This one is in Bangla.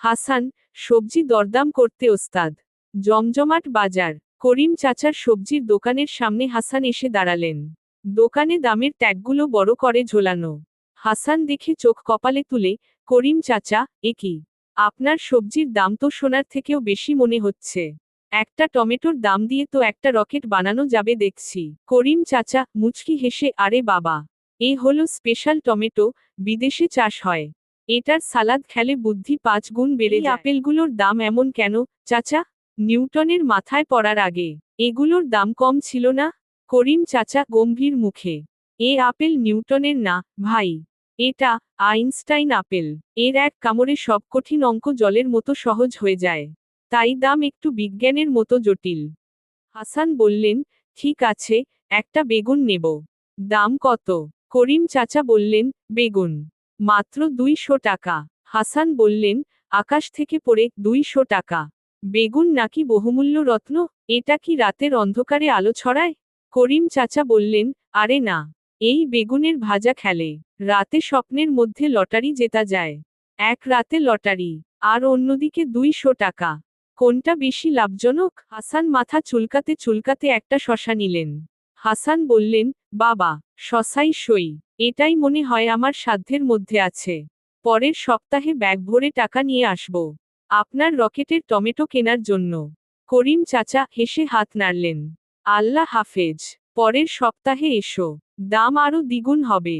হাসান, সবজি দরদাম করতে ওস্তাদ। জমজমাট বাজার। করিম চাচার সবজির দোকানের সামনে হাসান এসে দাঁড়ালেন। দোকানে দামের ট্যাগগুলো বড় করে ঝোলানো। হাসান দেখে চোখ কপালে তুলে, করিম চাচা, এ কি? আপনার সবজির দাম তো সোনার থেকেও বেশি মনে হচ্ছে। একটা টমেটোর দাম দিয়ে তো একটা রকেট বানানো যাবে দেখছি। করিম চাচা, মুচকি হেসে, আরে বাবা, এ হলো স্পেশাল টমেটো, বিদেশে চাষ হয়। এটার সালাদ খেলে বুদ্ধি পাঁচ গুণ বেড়ে আপেলগুলোর দাম এমন কেন? চাচা নিউটনের মাথায় পড়ার আগে। এগুলোর দাম কম ছিল না? করিম চাচা গম্ভীর মুখে। এ আপেল নিউটনের না ভাই। এটা আইনস্টাইন আপেল। এর এক কামড়ে সব কঠিন অঙ্ক জলের মতো সহজ হয়ে যায়। তাই দাম একটু বিজ্ঞানের মতো জটিল। হাসান বললেন ঠিক আছে একটা বেগুন নেব। দাম কত? করিম চাচা বললেন বেগুন। মাত্র দুইশো টাকা। হাসান বললেন, আকাশ থেকে পড়ে দুইশো টাকা। বেগুন নাকি বহুমূল্য রত্ন? এটা কি রাতের অন্ধকারে আলো ছড়ায়? করিম চাচা বললেন, আরে না। এই বেগুনের ভাজা খেলে রাতে স্বপ্নের মধ্যে লটারি জেতা যায়। এক রাতে লটারি, আর অন্যদিকে দুইশো টাকা। কোনটা বেশি লাভজনক? হাসান মাথা চুলকাতে চুলকাতে একটা শশা নিলেন। হাসান বললেন বাবা, সসাই সই। এটাই মনে হয় আমার সাধ্যের মধ্যে আছে। পরের সপ্তাহে ব্যাগ ভরে টাকা নিয়ে আসব। আপনার রকেটের টমেটো কেনার জন্য। করিম চাচা হেসে হাত নাড়লেন। আল্লাহ হাফেজ। পরের সপ্তাহে এসো। দাম আরও দ্বিগুণ হবে।